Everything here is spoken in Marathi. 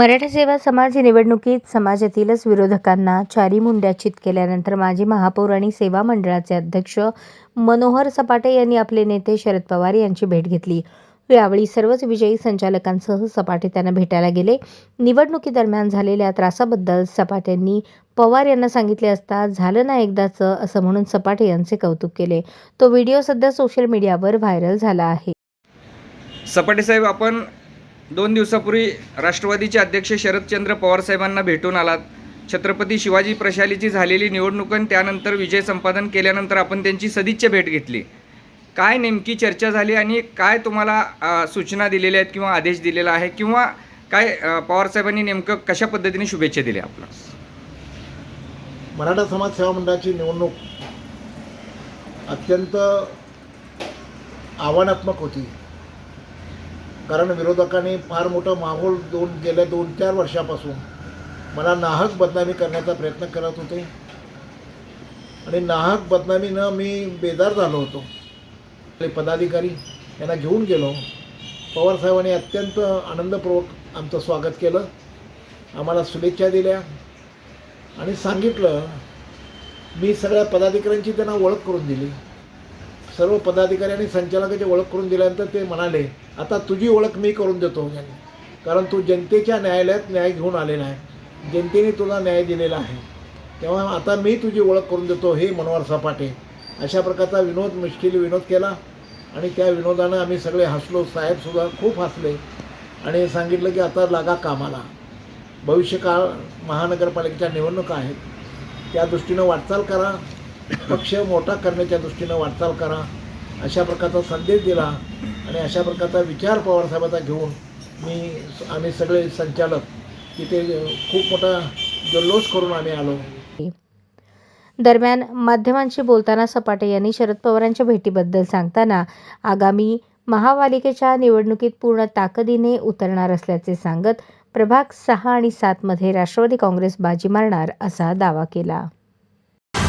मराठा सेवा समाज निवडणुकीत समाजातीलच विरोधकांना चारी मुंड्याचित केल्यानंतर माजी महापौर आणि सेवा मंडळाचे अध्यक्ष मनोहर सपाटे यांनी आपले नेते शरद पवार यांची भेट घेतली. यावेळी सर्वच विजयी संचालकांसह सपाटे त्यांना भेटायला गेले. निवडणुकीदरम्यान झालेल्या त्रासाबद्दल सपाट्यांनी पवार यांना सांगितले असता झालं ना एकदाचं असं म्हणून सपाटे यांचे कौतुक केले. तो व्हिडिओ सध्या सोशल मीडियावर व्हायरल झाला आहे. सपाटे साहेब आपण दोन दिवसापूर्वी राष्ट्रवादीचे अध्यक्ष शरदचंद्र पवारसाहेबांना भेटून आलात. छत्रपती शिवाजी प्रशालीची झालेली निवडणूक आणि त्यानंतर विजय संपादन केल्यानंतर आपण त्यांची सदिच्छा भेट घेतली. काय नेमकी चर्चा झाली आणि काय तुम्हाला सूचना दिलेल्या आहेत किंवा आदेश दिलेला आहे किंवा काय पवारसाहेबांनी नेमकं कशा पद्धतीने शुभेच्छा दिल्या आपलं मराठा समाज सेवा मंडळाची निवडणूक अत्यंत आव्हानात्मक होती. कारण विरोधकांनी फार मोठं माहोल दोन गेल्या दोन चार वर्षापासून मला नाहक बदनामी करण्याचा प्रयत्न करत होते. आणि नाहक बदनामीनं मी बेजार झालो होतो. पदाधिकारी यांना घेऊन गेलो. पवारसाहेबांनी अत्यंत आनंदपूर्वक आमचं स्वागत केलं. आम्हाला शुभेच्छा दिल्या. आणि सांगितलं मी सगळ्या पदाधिकाऱ्यांची त्यांना ओळख करून दिली. सर्व पदाधिकारी आणि संचालकाची ओळख करून दिल्यानंतर ते म्हणाले आता तुझी ओळख मी करून देतो यांनी कारण तू जनतेच्या न्यायालयात न्याय घेऊन आलेला आहे. जनतेने तुला न्याय दिलेला आहे. तेव्हा आता मी तुझी ओळख करून देतो हे मनोहर सपाटे. अशा प्रकारचा विनोद मुश्किल विनोद केला. आणि त्या विनोदानं आम्ही सगळे हसलो. साहेबसुद्धा खूप हसले. आणि सांगितलं की आता लागा कामाला. भविष्यकाळ महानगरपालिकेच्या निवडणुका आहेत. त्या दृष्टीनं वाटचाल करा. पक्ष मोठा करण्याच्या दृष्टीनं वाटचाल करा. अशा प्रकारचा संदेश दिला आणि अशा प्रकारचा विचार पवारसाहेबाचा घेऊन मी आम्ही सगळे संचालक तिथे खूप मोठा जल्लोष करून आम्ही आलो. दरम्यान माध्यमांशी बोलताना सपाटे यांनी शरद पवारांच्या भेटीबद्दल सांगताना आगामी महापालिकेच्या निवडणुकीत पूर्ण ताकदीने उतरणार असल्याचे सांगत प्रभाग सहा आणि सातमध्ये राष्ट्रवादी काँग्रेस बाजी मारणार असा दावा केला.